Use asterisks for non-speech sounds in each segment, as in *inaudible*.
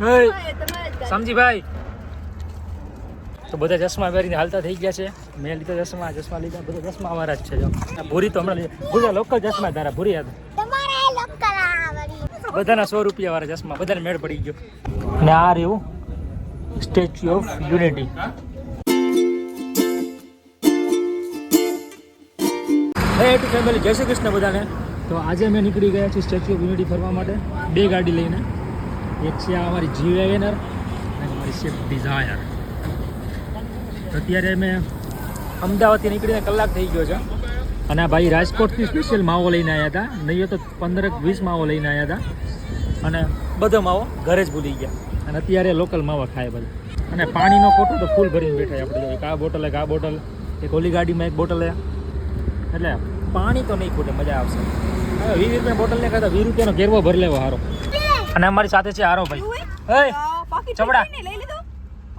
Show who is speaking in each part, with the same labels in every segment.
Speaker 1: સમજીભાઈ. તો બધા ચશ્મા પહેરીને હાલતા થઈ ગયા છે. મેં લીધા ચશ્મા ચશ્મા લીધા બધા ચશ્મા અમારા જ છે જો. ભૂરી તો હમણાં ભૂરા લોકલ ચશ્મા તારા ભૂરી હતા બધાના સો રૂપિયા વાળા ચશ્મા બધાને મેળ પડી ગયો. અને આ રહ્યું સ્ટેચ્યુ ઓફ યુનિટી હે ટુ ફેમિલી જય શ્રી કૃષ્ણ બધાને. તો આજે અમે નીકળી ગયા છીએ સ્ટેચ્યુ ઓફ યુનિટી ફરવા માટે. બે ગાડી લઈને. એક છે અમારી જી વેગેનર અને અમારી સ્વિફ્ટ ડિઝાયર. અત્યારે અમે અમદાવાદથી નીકળીને કલાક થઈ ગયો છે. અને આ ભાઈ રાજકોટથી સ્પેશિયલ માવો લઈને આવ્યા હતા. નહીં તો પંદરક વીસ માવો લઈને આવ્યા હતા. અને બધો માવો ઘરે જ ભૂલી ગયા. અને અત્યારે લોકલ માવા ખાય બધા. અને પાણીનો કોટો તો ફૂલ ભરીને બેઠા આપણે એક આ બોટલ એક આ બોટલ એક ઓલી ગાડીમાં એક બોટલ એટલે પાણી તો નહીં ખૂટે, મજા આવશે. હવે વીસ રૂપિયા બોટલ ને કરતા વીસ રૂપિયાનો ઘેરવો ભરી લેવો હારો. અને અમારી સાથે છે આરો ભાઈ. હે? ચવડા.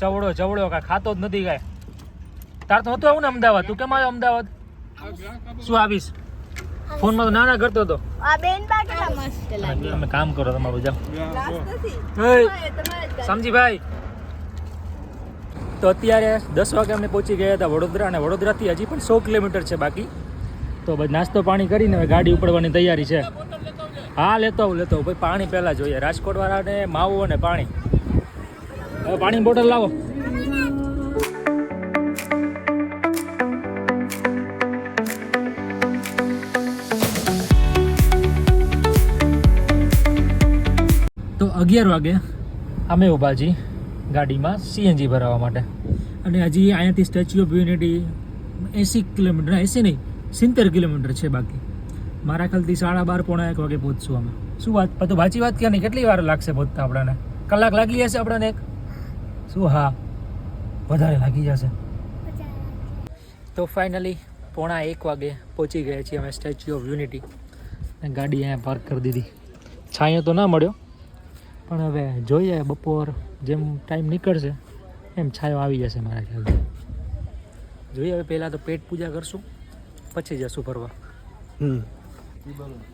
Speaker 1: ચવડો ચવડો કા ખાતો જ નથી કાંઈ. તાર તો હતો આવું ને અમદાવાદ? તું કેમ આવ્યો અમદાવાદ? શું આવીશ? ફોનમાં તો ના ના કરતો હતો
Speaker 2: આ બેન બા કેટલા મસ્ત લાગે.
Speaker 1: તમે કામ કરો તમારું જાઓ. સમજી ભાઈ તો અત્યારે દસ વાગે અમે પહોંચી ગયા હતા વડોદરા અને વડોદરાથી હજી પણ સો કિલોમીટર છે બાકી. તો નાસ્તો પાણી કરીને હવે ગાડી ઉપડવાની તૈયારી છે. હા, લેતો આવું, લેતો ભાઈ, પાણી પહેલાં જોઈએ. રાજકોટવાળાને માવો અને પાણી. હવે પાણી બોટલ લાવો. તો અગિયાર વાગે અમે ઊભા છીએ ગાડીમાં સીએનજી ભરાવવા માટે. અને હજી અહીંયાથી સ્ટેચ્યુ ઓફ યુનિટી એંસી કિલોમીટર, એંસી નહીં, સિત્તેર કિલોમીટર છે બાકી. મારા ખ્યાલથી સાડા બાર પોણા એક વાગે પહોંચશું અમે. શું વાત? તો વાંચી વાત કે નહીં? કેટલી વાર લાગશે પહોંચતા આપણાને? કલાક લાગી જશે આપણાને એક? શું હા? વધારે લાગી જશે. તો ફાઇનલી પોણા એક વાગે પહોંચી ગયા છીએ અમે સ્ટેચ્યુ ઓફ યુનિટી ગાડી અહીંયા પાર્ક કરી દીધી. છાંયો તો ના મળ્યો. પણ હવે જોઈએ બપોર જેમ ટાઈમ નીકળશે, એમ છાયો આવી જશે મારા ખ્યાલથી. જોઈએ હવે પહેલાં તો પેટ પૂજા કરશું, પછી જશું ફરવા.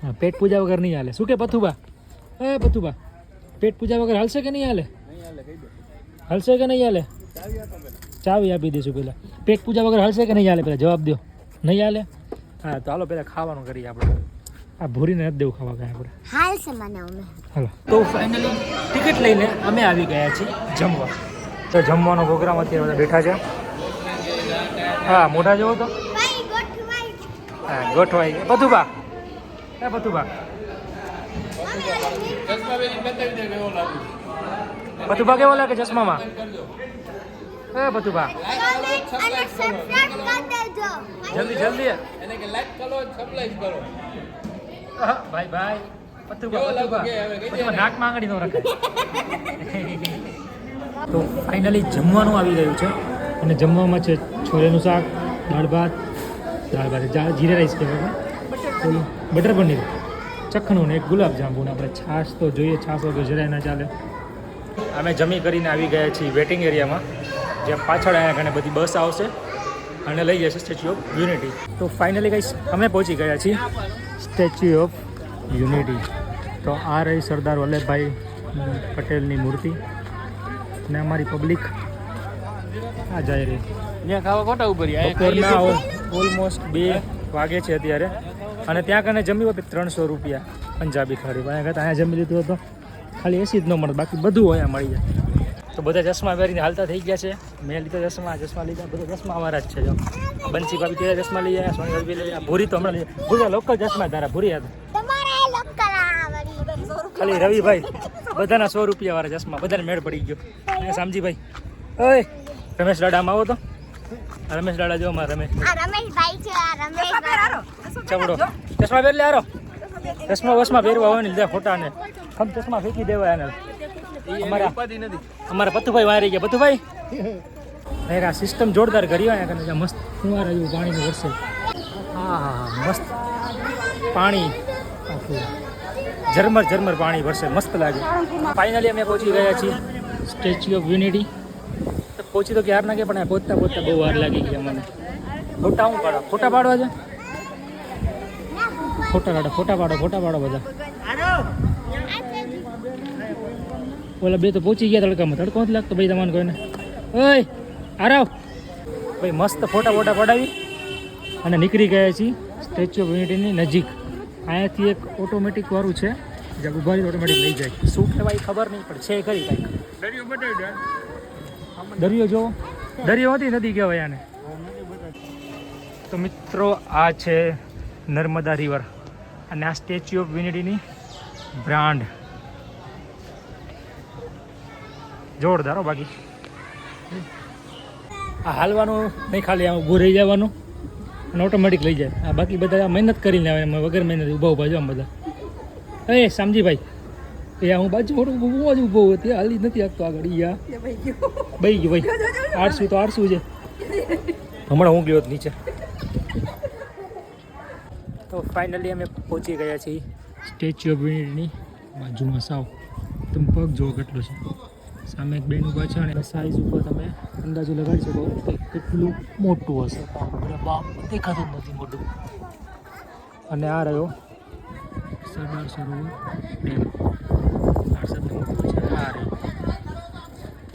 Speaker 1: હા પેટ પૂજા વગર નહીં હાલે. શું કે પથુબા એ પથુબા પેટ પૂજા વગર હાલશે કે નહીં હાલે? હાલશે કે નહીં હાલે? ચાવી આપી દઈશું પેલા પેટ પૂજા વગર હાલશે કે નહીં હાલે? પેલા જવાબ દો નહીં હાલે? હા તો હાલો પહેલાં ખાવાનું કરીએ આપણે. આ ભૂરીને નથી દેવું ખાવા ગયા આપણે.
Speaker 2: હાલ છે મને અમે.
Speaker 1: હાલો. તો ફાઇનલી ટિકિટ લઈને અમે આવી ગયા છીએ જમવા. તો જમવાનો પ્રોગ્રામ અત્યારે બધા બેઠા છે. હા મોઢા જેવો તો? હા ગોઠવાઈ. ગયા બધું બા બા બધું બા કેવો લાગે ચશ્મામાં?
Speaker 2: એ દેજો
Speaker 1: જલ્દી જલ્દી.
Speaker 3: એને કે લાઈક કરો સબસ્ક્રાઇબ કરો
Speaker 1: ભાઈ ભાઈ બા પતું બા નાક માંગડી નો રખાય. તો ફાઇનલી જમવાનું આવી ગયું છે. અને જમવામાં છે છોલેનું શાક દાળ ભાત. દાળ ભાત જીરા રાઈસ કહેવાય બટર પનીર ચખણું ને એક ગુલાબ જાંબુ ને આપણે છાશ તો જોઈએ છાશ વગર જરાય ના ચાલે. અમે જમી કરીને આવી ગયા છીએ વેટિંગ એરિયામાં જ્યાં પાછળ અહીંયા ઘણી બધી બસ આવશે અને લઈ જશે સ્ટેચ્યુ ઓફ યુનિટી તો ફાઇનલી કઈ અમે પહોંચી ગયા છીએ સ્ટેચ્યુ ઓફ યુનિટી તો આ રહી સરદાર વલ્લભભાઈ પટેલની મૂર્તિ અને અમારી પબ્લિક આ જાય રહી.
Speaker 3: ખાવા ઉપર
Speaker 1: ઓલમોસ્ટ બે વાગે છે અત્યારે. અને ત્યાં કને જમી હોય ત્રણસો રૂપિયા પંજાબી થાળી અહીંયા કરતાં અહીંયા જમી લીધું હતું. ખાલી એસી જ ન મળે બાકી બધું અહીંયા મળી જાય. તો બધા ચશ્મા પહેરીને હાલતા થઈ ગયા છે. મેં લીધા ચશ્મા ચશ્મા લીધા બધા ચશ્મા અમારા જ છે જો. બંસી ભાભી તેરા ચશ્મા લઈ આવ્યા સોની ભાભી લઈ આવ્યા ભૂરી તો હમણાં લઈ આવ્યા. ભૂરી લોકલ ચશ્મા તારા ભૂરી હતા ખાલી રવિભાઈ બધાના સો રૂપિયા વાળા ચશ્મા બધાને મેળ પડી ગયો. સામજીભાઈ. ઓય રમેશ દાડામાં આવો તો. રમેશ દાડા જો મારા રમેશ.
Speaker 2: આ રમેશભાઈ છે આ રમેશભાઈ.
Speaker 1: ચવડો ચશ્મા પહેર લે આરો ચશ્મા વસમાં પહેરવા હોય ને લીધા ખોટા ને ખમ ચશ્મા ફેંકી દેવા એને અમારા
Speaker 3: ઉપાધિ નથી.
Speaker 1: અમારા પતુભાઈ વારી ગયા. પતુભાઈ યાર આ સિસ્ટમ જોરદાર કરી હોય કને મસ્ત ફુવારા જેવું પાણીનું વરસે. હા હા હા મસ્ત પાણી. આખું ઝરમર ઝરમર પાણી વરસે. મસ્ત લાગે. ફાઇનલી અમે પહોંચી ગયા છીએ. સ્ટેચ્યુ ઓફ યુનિટી પહોંચી તો ક્યાર નાખે પણ પહોંચતા પહોંચતા બહુ વાર લાગી ગઈ અમને ફોટા હું પાડો? ફોટા પાડવા છે? ફોટા કાઢો, ફોટા પાડો ફોટા પાડો બધા. ઓલા બે તો પહોંચી ગયા તડકામાં. તડકો નથી લાગતો ભાઈ તમારે કોઈને? ઓય, આરાવ. ભાઈ મસ્ત ફોટા ફોટા પડાવી અને નીકળી ગયા છીએ સ્ટેચ્યુ ઓફ યુનિટીની નજીક. અહીંયાથી એક ઓટોમેટિક વાળું છે. જ્યાં ઊભા ઓટોમેટિક લઈ જાય. શું કહેવાય ખબર નહીં, પણ છે ખરી કાંઈક. દરિયો જો દરિયો હતી, નદી કહેવાય આને. તો મિત્રો, આ છે નર્મદા રિવર અને આ સ્ટેચ્યુ ઓફ યુનિટીની બ્રાન્ડ. જોરદાર હો બાકી. આ હાલવાનું નહીં ખાલી, આમ ઊભું રહી જવાનું અને ઓટોમેટિક લઈ જાય. આ બાકી બધા મહેનત કરીને આવે વગર મહેનત ઊભા ઊભા જો આમ બધા. એ સમજીભાઈ એ હું બાજુ મોટું ઊભો જ ઊભો ત્યાં હાલી નથી આપતો આગળ યા બઈ ગયો. ભાઈ. આઠસું તો આઠસું છે. હમણાં હું ગયો નીચે. તો ફાઇનલી અમે પહોંચી ગયા છીએ સ્ટેચ્યુ ઓફ યુનિટીની બાજુમાં. સાવ તમે પગ જુઓ કેટલો છે. સામે એક બેન ઊભા છે અને સાઈઝ ઉપર તમે અંદાજો લગાડી શકો કે કેટલું મોટું હશે. બાપ દેખાતું નથી મોટું. અને આ રહ્યો સરદાર સરોવર ડેમ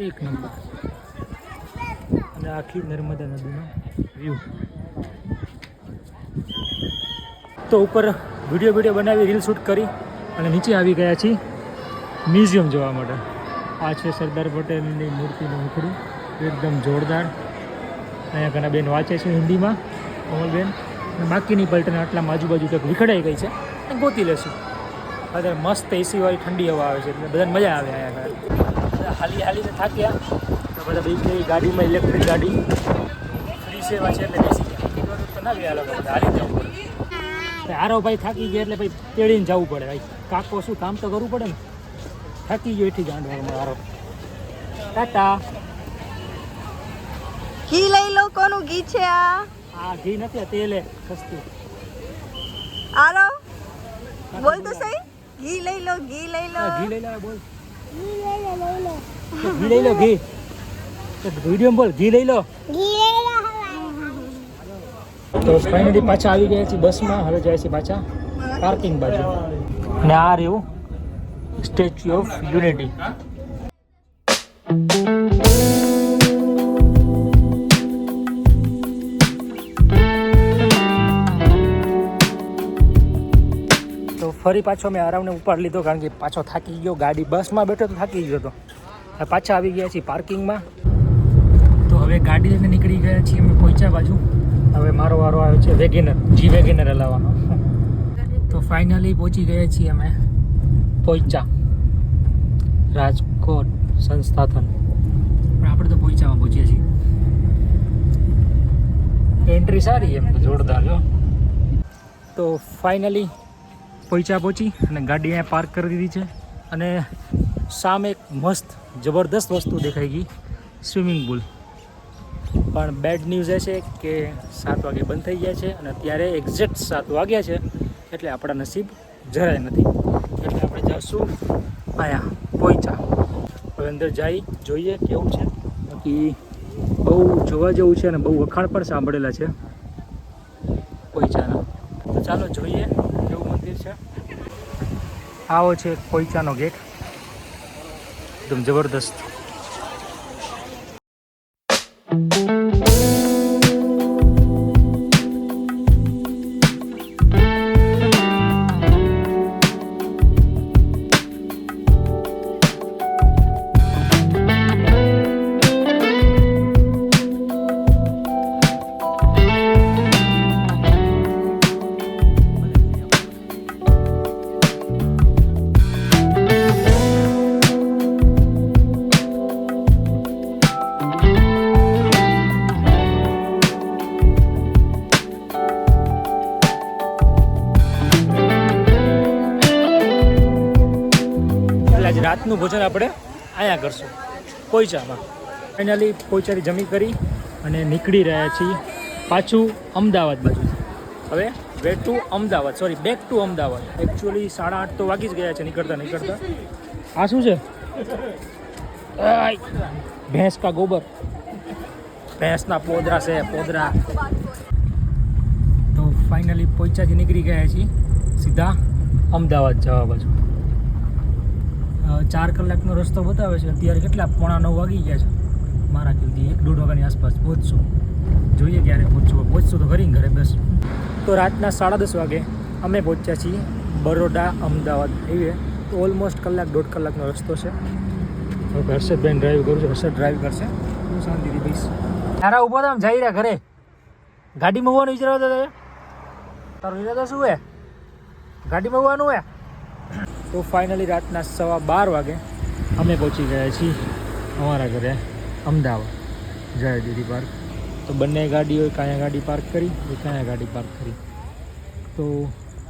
Speaker 1: એક નંબર. અને આખી નર્મદા નદીનો વ્યૂ તો ઉપર વીડિયો વીડિયો બનાવી રીલ શૂટ કરી અને નીચે આવી ગયા છીએ મ્યુઝિયમ જોવા માટે. આ છે સરદાર પટેલની મૂર્તિનું મૂકડું એકદમ જોરદાર. અહીંયા ઘણા બેન વાંચે છે હિન્દીમાં, કોમલબેન. અને બાકીની પલટન આટલામાં આજુબાજુ કંઈક વિખડાઈ ગઈ છે, અને ગોતી લેશું. અત્યારે મસ્ત એસી વાળી ઠંડી હવા આવે છે એટલે બધાને મજા આવે અહીંયા આગળ. હાલી હાલીને થાક્યા. તો બધા બીજી ગાડીમાં ઇલેક્ટ્રિક ગાડી. ફ્રી સેવા છે એટલે બેસી ગયા. ના ગયા લોકો હાલી જવું પડે. ભાઈ થાકી ગયા એટલે ભાઈ તેડીને જવું પડે. ભાઈ કાકો શું કામ તો કરવું પડે ને? થાકી ગયો એથી ગાંડવામાં આરો ટાટા.
Speaker 4: ઘી લઈ લો કોનું ઘી છે આ?
Speaker 1: આ ઘી નથી આ તેલ હે સસ્તું.
Speaker 4: આરો બોલ તો સહી. ઘી લઈ લો ઘી લઈ લો.
Speaker 1: ઘી લઈ લો બોલ. ઘી લઈ લો ઘી વીડિયો બોલ ઘી લઈ લો. તો ફાઇનલી પાછા આવી ગયા છીએ બસમાં હવે જાય છે પાછા પાર્કિંગ બાજુ. અને આ રહ્યું સ્ટેચ્યુ ઓફ યુનિટી ફરી પાછો મેં આરામને ઉપાડ લીધો કારણ કે પાછો થાકી ગયો, ગાડી બસમાં બેઠો તો થાકી ગયો હતો. પાછા આવી ગયા છીએ પાર્કિંગમાં. તો હવે ગાડી લઈને નીકળી ગયા છીએ અમે પહોંચ્યા બાજુ. હવે મારો વારો આવ્યો છે વેગેનર, જી વેગેનર હલાવવાનો *laughs* તો ફાઇનલી પહોંચી ગયા છીએ અમે પહોંચ્યા રાજકોટ સંસ્થાથન. પણ આપણે તો પહોંચ્યામાં પહોંચ્યા છીએ. એન્ટ્રી સારી એમ જોરદાર જો તો ફાઇનલી પહોંચ્યા પહોંચી અને ગાડી અહીંયા પાર્ક કરી દીધી છે. અને સામે એક મસ્ત જબરદસ્ત વસ્તુ દેખાઈ ગઈ, સ્વિમિંગ પુલ. પણ બેડ ન્યૂઝ એ છે કે સાત વાગે બંધ થઈ ગયા છે અને અત્યારે એક્ઝેક્ટ સાત વાગ્યા છે એટલે આપણા નસીબ જરાય નથી. એટલે આપણે જઈશું અહીંયા પોઈચા. હવે અંદર જઈ જોઈએ કેવું છે. બાકી બહુ જોવા જેવું છે અને બહુ વખાણ પણ સાંભળેલા છે પોઈચાના. તો ચાલો જોઈએ આવો છે કોઈચાનો ગેટ. એકદમ જબરદસ્ત. એટલે આજે રાતનું ભોજન આપણે અહીંયા કરશું. પોઈચામાં ફાઇનલી પોઈચાની જમી કરી અને નીકળી રહ્યા છીએ પાછું અમદાવાદ બાજુ હવે way to Ahmedabad. Sorry back to Ahmedabad. Actually સાડા આઠ તો વાગી જ ગયા છે, નીકળતા નીકળતા. આ શું છે! ભેંસ કા ગોબર. ભેંસના પોદરા છે, પોદરા. તો ફાઇનલી પોઈચાથી નીકળી ગયા છીએ સીધા અમદાવાદ જવા બાજુ. ચાર કલાકનો રસ્તો બતાવે છે. અત્યારે કેટલા? પોણા નવ વાગી ગયા છે. મારા ખ્યાલથી એક દોઢ વાગ્યાની આસપાસ પહોંચશું. જોઈએ ક્યારે પહોંચશું. પહોંચશું તો ઘરી ઘરે, બસ. તો રાતના સાડા દસ વાગે અમે પહોંચ્યા છીએ બરોડા, અમદાવાદ. હાઈવે તો ઓલમોસ્ટ કલાક, દોઢ કલાકનો રસ્તો છે. હવે હર્ષદભાઈ ડ્રાઈવ કરું છું. હર્ષદ ડ્રાઈવ કરશે. હું શાંતિથી બઈશ તારા ઊભો તો આમ જઈ રહ્યા ઘરે. ગાડીમાં હોવાનું વિચારવા તો તારો. ઈરાદો શું હે? ગાડીમાં હોવાનું હે? તો ફાઇનલી રાતના સવા બાર વાગે અમે પહોંચી ગયા છીએ અમારા ઘરે, અમદાવાદ, જય દીદી પાર્ક તો બંને ગાડીઓ કાંયા ગાડી પાર્ક કરી, એ કાંયા ગાડી પાર્ક કરી. તો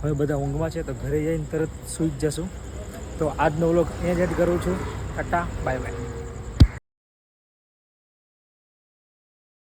Speaker 1: હવે બધા ઊંઘમાં છે, તો ઘરે જઈને તરત સૂઈ જ જશું. તો આજનો વ્લોગ અહીંયા જ એડ કરું છું. Tata bye bye